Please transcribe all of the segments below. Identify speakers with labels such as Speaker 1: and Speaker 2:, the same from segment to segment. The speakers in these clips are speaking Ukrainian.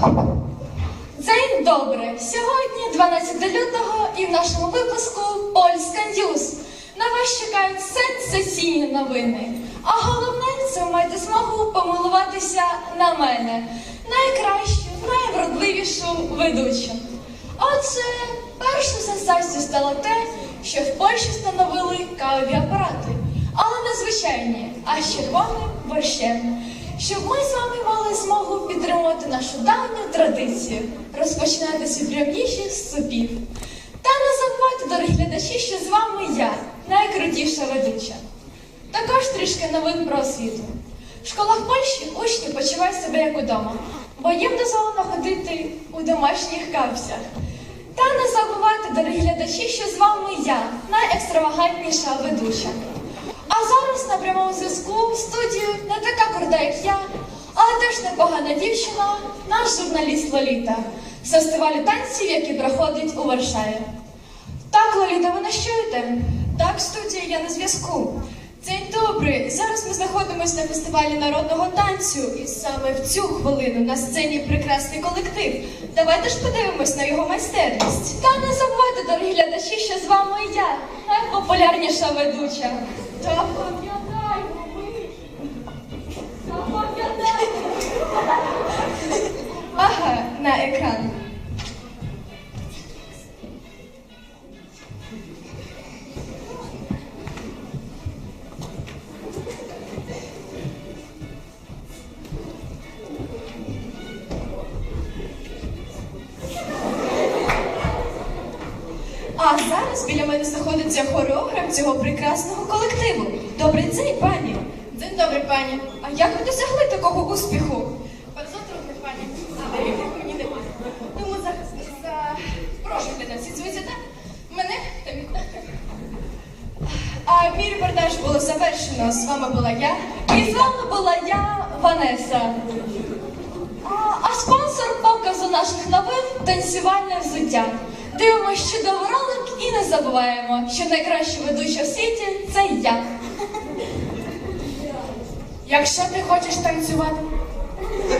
Speaker 1: День добре. Сьогодні 12 лютого і в нашому випуску Польська Ньюз. На вас чекають сенсаційні новини. А головне, це маєте змогу помилуватися на мене. Найкращу, найвродливішу ведучу. Отже, першою сенсацією стало те, що в Польщі встановили кавові апарати. Але не звичайні, а з червоним борщем. Щоб ми з вами мали змогу підтримувати нашу давню традицію, розпочинати прийом з супів. Та не забувайте, дорогі глядачі, що з вами я, найкрутіша ведуча. Також трішки новин про освіту. В школах Польщі учні почувають себе як удома, бо їм дозволено ходити у домашніх капсях. Та не забувайте, дорогі глядачі, що з вами я, найекстравагантніша ведуча. А зараз на прямому зв'язку в студію не така крута, як я, але теж непогана дівчина, наш журналіст Лоліта з фестивалю танців, який проходить у Варшаві. Так, Лоліта, ви нас чуєте? Так, студія, я на зв'язку. День добрий. Зараз ми знаходимося на фестивалі народного танцю, і саме в цю хвилину на сцені прекрасний колектив. Давайте ж подивимось на його майстерність. Та не забувайте, дорогі глядачі, що з вами я, найпопулярніша ведуча. Та пам'ятаємо ми. Та пам'ятаємо. Ага, на екран. Зараз знаходиться хореограф цього прекрасного колективу. Добрий день, пані. День добрий, пані. А як ви досягли такого успіху?
Speaker 2: Panie. Ale яких мені немає. Тому за... за... Прошу нас, ізвуйте мене та мій
Speaker 1: А мій репортаж було завершено. З вами була я. І з вами була я, Ванеса. А, а спонсор показу наших новин танцювальне взуття. Дивимося чудовий ролик і не забуваємо, що найкраща ведуча в світі це я.
Speaker 2: Якщо ти хочеш танцювати,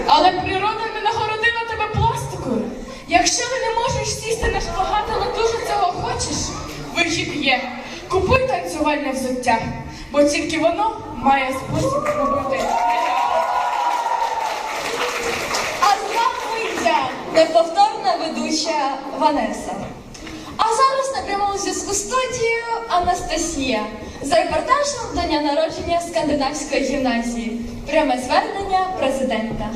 Speaker 2: але природа не нагородила тебе пластикою. Якщо ти не можеш сісти на шпагат, але дуже цього хочеш, вихід є. Купуй танцювальне взуття, бо тільки воно має спосіб робити.
Speaker 1: А з вами я, неповторна ведуча Ванеса. З студією Анастасія за репортажем до дня народження скандинавської гімназії. Пряме звернення президента.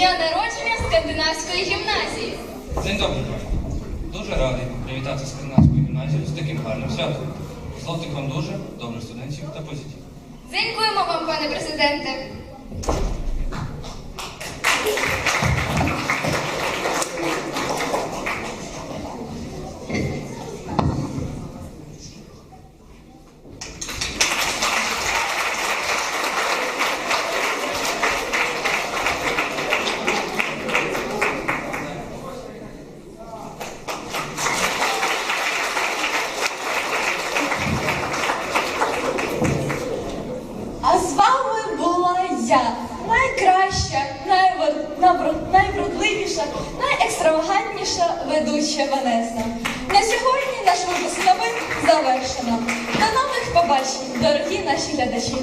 Speaker 3: Дня народження скандинавської гімназії?
Speaker 4: День добрий, пане. Дуже радий привітати Скандинавську гімназію з таким гарним святом. Злотих вам дуже, добрих студентів та позитів.
Speaker 3: Дякуємо вам, пане президенте.
Speaker 1: Була найкраща, найвр... найвродливіша, найекстравагантніша ведуча Ванеса. На сьогодні наш випуск новин завершено. До нових побачень, дорогі наші глядачі.